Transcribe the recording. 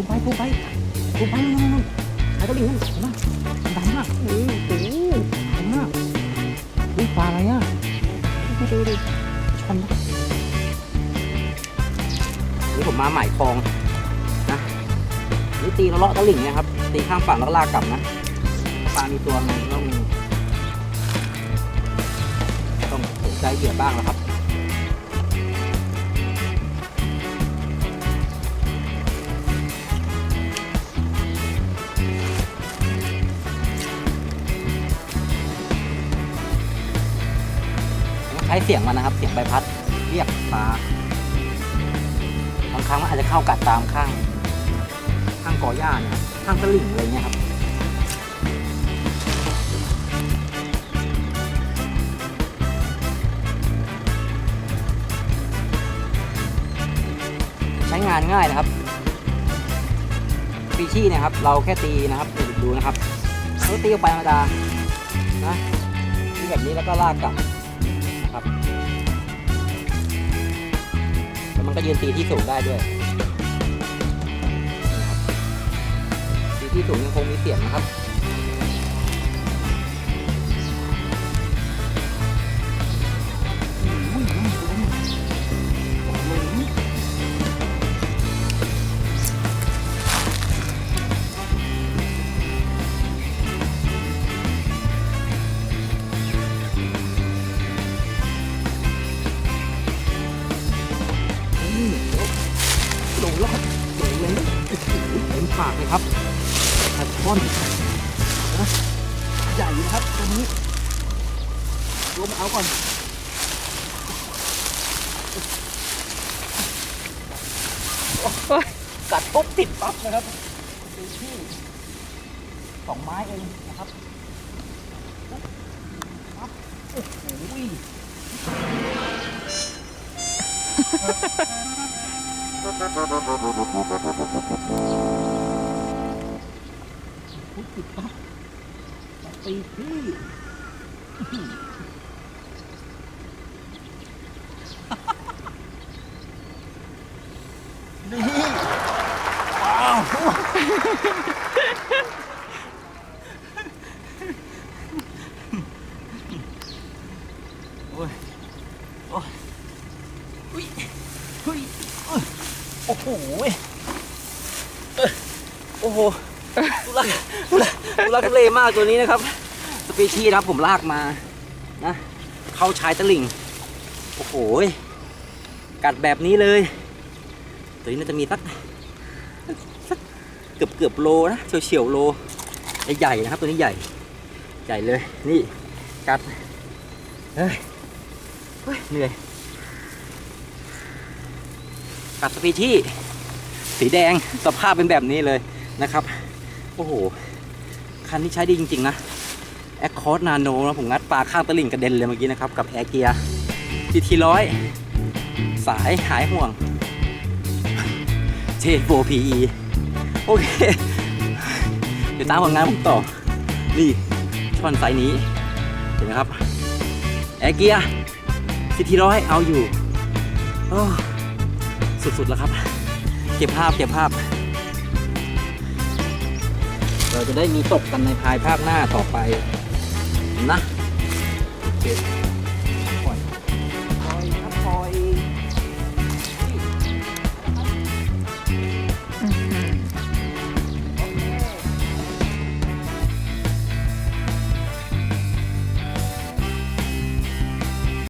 ทุบไปทุบไปทุบไปนู่นนู่นไอ้ตะลิงนู่นเห็นไหมดำมากโอ้โหดำมากนี่ปลาอะไรอะดูดูดิช่อนปะนี่ผมมาหมายคลองนะนี่ตีเลาะตะลิ่งเนะครับ ตีข้ามฝั่งแล้วก็ลากกลับนะปลามีตัวไงต้องต้องสนใจเหยื่อบ้างแล้วครับ ช้เสียงมันนะครับ เสียงใบพัดเรียกปลาบางครั้งมันอาจจะเข้ากัดตามข้าง ข้างกอหญ้าเนี่ยข้างตลิ่งอะไรเงี้ยครับใช้งานง่ายนะครับปีชี่เนี่ยครับ เราแค่ตีนะครับดูนะครับเราตีออกไปธรรมดานะตีแบบนี้แล้วก็ลากกลับ ครับแล้วมันก็ยืนตีที่สูงได้ด้วยตีที่สูงยังคงมีเสียงนะครับากเลยครับอัดท่อนนะใหญ่นะครับตัวนี้ลมเอาก่อนโอ้ยกัดปุ๊บติดปั๊บนะครับดูที่สองไม้เองนะครับปั๊บโอ้โห ปุ๊บติดปั๊บตีพี่นี่ว้าวโอ้ย โอ้ยอุ้ยเฮ้ยโอ้โหเอ้ยโอ้โห ทุลักทุลักทุลักทุเลมากตัวนี้นะครับ สปีชีส์นะครับผมลากมานะเข้าชายตะลิ่งโอ้โหกัดแบบนี้เลย ตัวนี้น่าจะมีสักสักเกือบเกือบโลนะเฉียวเฉียวโลใหญ่ๆนะครับ ตัวนี้ใหญ่ ใหญ่เลยนี่กัดเฮ้ยเหนื่อยกัดสปีชีส์สีแดงสภาพเป็นแบบนี้เลยนะครับ อ้โห คันนี้ใช้ดีจริง ๆ นะแอคคอร์ดนาโนนะผมงัดปลาข้างตลิ่งกระเด็นเลยเมื่อกี้นะครับ กับแอร์เกียร์ทีทีร้อยสายหายห่วงเจโฟพีโอเค เดี๋ยวตามผลงานผมต่อ นี่ช่อนไซส์นี้ เห็นไหมครับ แอร์เกียร์ทีทีร้อยเอาอยู่สุดๆแล้วครับ เก็บภาพเก็บภาพ เราจะได้มีตกกันในภายภาคหน้าต่อไปนะโอเค